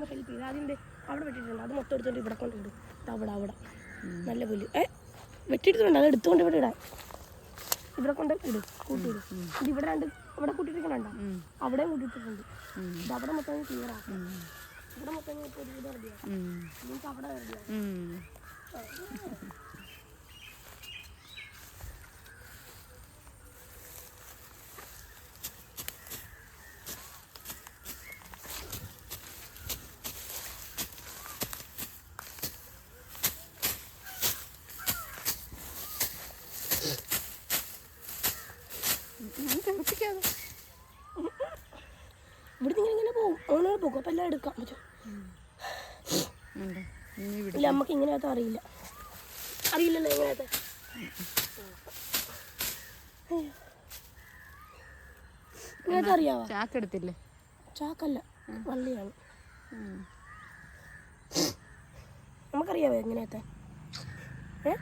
ഒന്ന് ഹെൽപ്പ് ചെയ്ത് ആദ്യം ദേ അവിടെ വെട്ടിയിട്ടുണ്ട്. അത് മൊത്തം എടുത്തോണ്ട് ഇവിടെ കൊണ്ടിടും അവിടെ അവിടെ. നല്ല പുല്ല്. ഏ വെട്ടിയിട്ടുണ്ട് അത് എടുത്തുകൊണ്ട് ഇവിടെ ഇടാം ഇവിടെ കൊണ്ട് ഇടും കൂട്ടിയിടും ഇത് ഇവിടെ രണ്ട് ഇവിടെ കൂട്ടിയിട്ടിരിക്കണുണ്ടോ? അവിടെ കൂട്ടിയിട്ടിട്ടുണ്ട്. ഇത് അവിടെ മൊത്തം ക്ലിയർ ആക്കും. ഇവിടെ മൊത്തം ഇപ്പോൾ ഒരു ഇത് റെഡിയാക്കും നിങ്ങൾക്ക് അവിടെ റെഡിയാക്കും തെറിപ്പിക്കാതെ ഇവിടെ നിന്ന് ഇങ്ങനെ പോകും. അങ്ങനെ പോകും. അപ്പം എല്ലാം എടുക്കാൻ പറ്റും? ഇല്ല നമുക്ക് ഇങ്ങനത്തെ അറിയില്ല. അറിയില്ലല്ലോ ഇങ്ങനത്തെ. ഇങ്ങനത്തെ അറിയാവോ? ചാക്കെടുത്തില്ലേ? ചാക്കല്ല. വള്ളിയാണ്. നമുക്കറിയാവോ എങ്ങനെയത്തെ ഏ?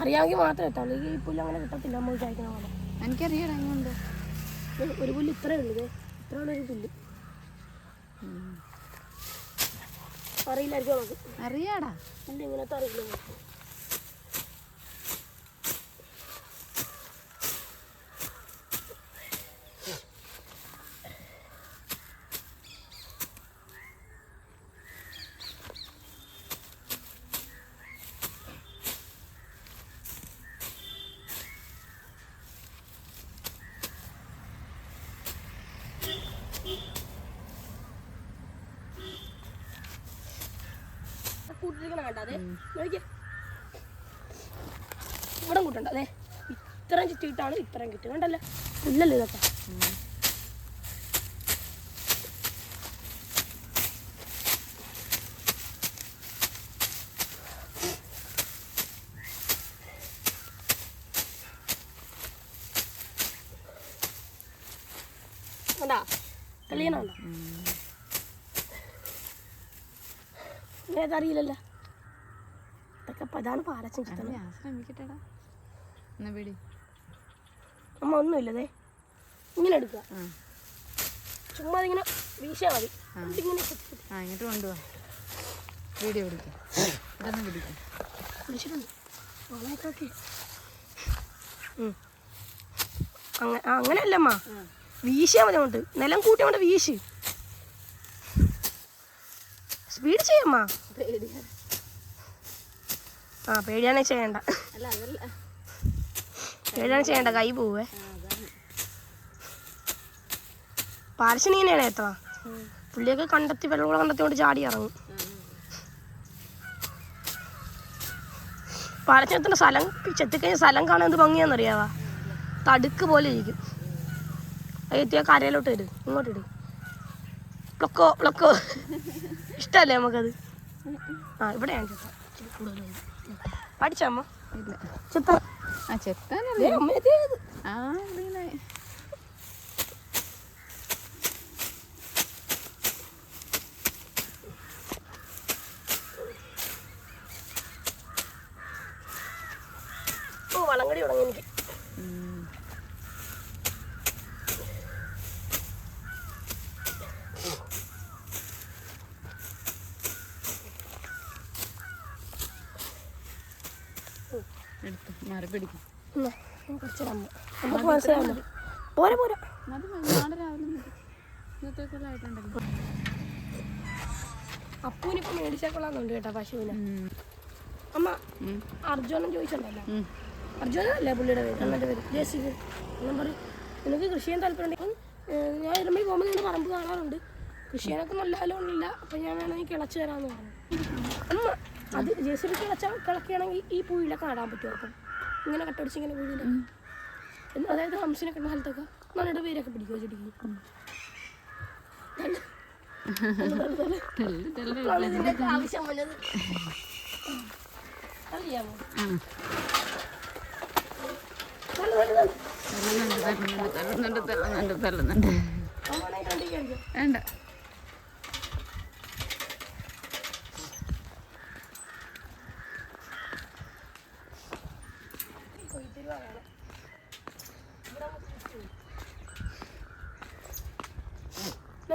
അറിയാമെങ്കിൽ മാത്രമേ എത്താവുള്ളൂ. ഈ പുല്ല് അങ്ങനെ കിട്ടത്തില്ല. നമ്മൾ വിചാരിക്കുന്ന പോലെ. എനിക്കറിയാം ഒരു പുല്ല് ഇത്രേ ഉള്ളൂ ഇതേ. ഇത്ര ഉള്ളൊരു പുല്ല്. അറിയില്ലായിരിക്കും അറിയാടാ. എന്താ ഇങ്ങനത്തെ അറിയില്ല കണ്ട? അതെ. നോക്കിയേ. ഇവിടെ കൂട്ടണ്ട. അതെ. ഇത്രയും ചുറ്റിയിട്ടാണ് ഇത്രയും കിട്ടും കണ്ടല്ലേ? പുല്ലല്ലേ ഇതൊക്കെ. കണ്ടാ? അറിയില്ലല്ലോ. ഇതൊക്കെ ഇപ്പൊ ഇതാണ് പാലച്ചൻ ചിത്രം ഞാൻ ശ്രമിക്കട്ടെടാ. എന്നാ പിടി അമ്മ ഒന്നുമില്ലതേ. ഇങ്ങനെ എടുക്കുക. ചുമ്മാ ഇങ്ങനെ വീശാ മതി. ഇങ്ങനെ ആ ഇങ്ങോട്ട് കൊണ്ടുപോവാ വീഡിയോ പിടിക്കാം ഇതൊന്ന് പിടിക്കാം വിളിച്ചിട്ടുണ്ട്. ഓക്കെ അങ്ങനെ അങ്ങനെയല്ലമ്മ. വീശിയാ മതി അങ്ങോട്ട്. നിലം കൂട്ടി അങ്ങോട്ട് വീശ്. സ്പീഡ് ചെയ്യമ്മ ആ പേടിയാണെ ചെയ്യണ്ട. പേടിയാണ് ചെയ്യണ്ട കൈ പോവേ. പാരശനീനാണ് എത്ര പുള്ളിയൊക്കെ കണ്ടെത്തി വെള്ളം കണ്ടെത്തി കൊണ്ട് ചാടി ഇറങ്ങും. പാലച്ചനത്തിന്റെ സ്ഥലം ചെത്തിക്കഴിഞ്ഞ സ്ഥലം കാണാൻ എന്ത് ഭംഗിയാണെന്നറിയാവാ? തടുക്ക് പോലെ ഇരിക്കും. അത് എത്തിയാൽ കരയിലോട്ട് ഇട് ഇങ്ങോട്ട് ഇട്. പ്ലക്കോ പ്ലക്കോ ഇഷ്ടമല്ലേ നമുക്കത്? ആ ഇവിടെയാണ് കൂടുതലായി പഠിച്ചമ്മ ഇല്ല ചെത്താം ആ ചെത്താനല്ല എടുത്ത് മാറി പിടിക്കും. പോരാ പോരാ. അപ്പൂനിപ്പോ മേടിച്ചേക്കൊള്ളാന്നുണ്ട് കേട്ടോ പശുവിനെ. അമ്മ. അർജുനൻ ചോദിച്ചിട്ടുണ്ടല്ലോ. അർജുനല്ലേ പുള്ളിയുടെ പേര്? അമ്മന്റെ പേര്. ജേസി എന്നും പറയും നിനക്ക് കൃഷി ചെയ്യാൻ താല്പര്യമുണ്ടെങ്കിൽ ഞാൻ ഇരുമ്പി പോകുമ്പോൾ നിങ്ങളുടെ പറമ്പ് കാണാറുണ്ട്. കൃഷി ചെയ്യാനൊക്കെ നല്ല ഫലമൊന്നുമില്ല അപ്പം ഞാൻ വേണമെങ്കിൽ കിളച്ചു തരാമെന്ന് പറഞ്ഞു. അമ്മ അത് ജേസിബി കിളച്ച കിളക്കുകയാണെങ്കിൽ ഈ പൂയിലൊക്കെ നടാൻ അപ്പം ഇങ്ങനെ കട്ടടിച്ച് ഇങ്ങനെ പുഴിയില്ല അതായത് ഹംസിനെ കിട്ടുന്ന സ്ഥലത്തൊക്കെ നല്ലൊരു പേരൊക്കെ പിടിക്കുക ചെടിക്ക് ആവശ്യം വന്നത് അറിയാമോ തള്ളുന്നുണ്ട് തള്ളുന്നുണ്ട് തള്ളുന്നുണ്ട് തള്ളുന്നുണ്ട് വേണ്ട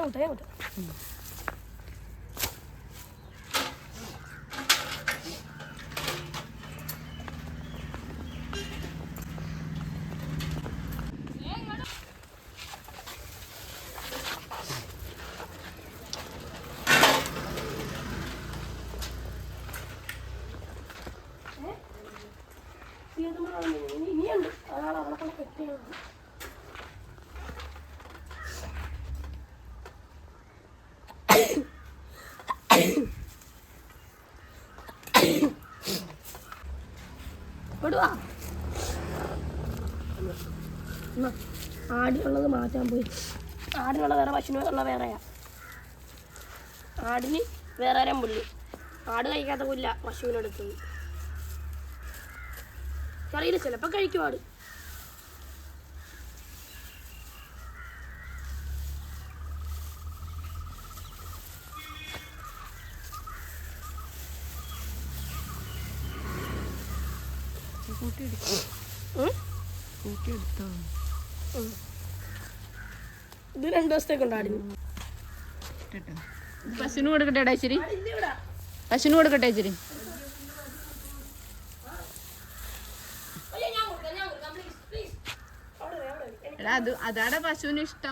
അങ്ങോട്ട് അങ്ങോട്ട് ഇനിയുണ്ട് അയാൾ അവിടെ കൊണ്ട് കെട്ടിയാണ് ആടിനുള്ളത് മാറ്റാൻ പോയി. ആടിനുള്ള വേറെ പശുവിനുള്ള വേറെയാ. ആടിന് വേറെ തരം പുല്ല് ആട് കഴിക്കാത്ത പുല്ല പശുവിനെടുത്തത് അറിയില്ല ചിലപ്പോൾ കഴിക്കും ആട്. കൂട്ടി എടുത്തോ? ഇത് രണ്ടു ദിവസത്തേക്ക് ഉണ്ടായിരുന്നു. പശുവിന് കൊടുക്കട്ടെ ഇതിവിടെ പശുവിന് കൊടുക്കട്ടെ വരെ. എടാ അത് അതാടെ പശുവിന് ഇഷ്ടം.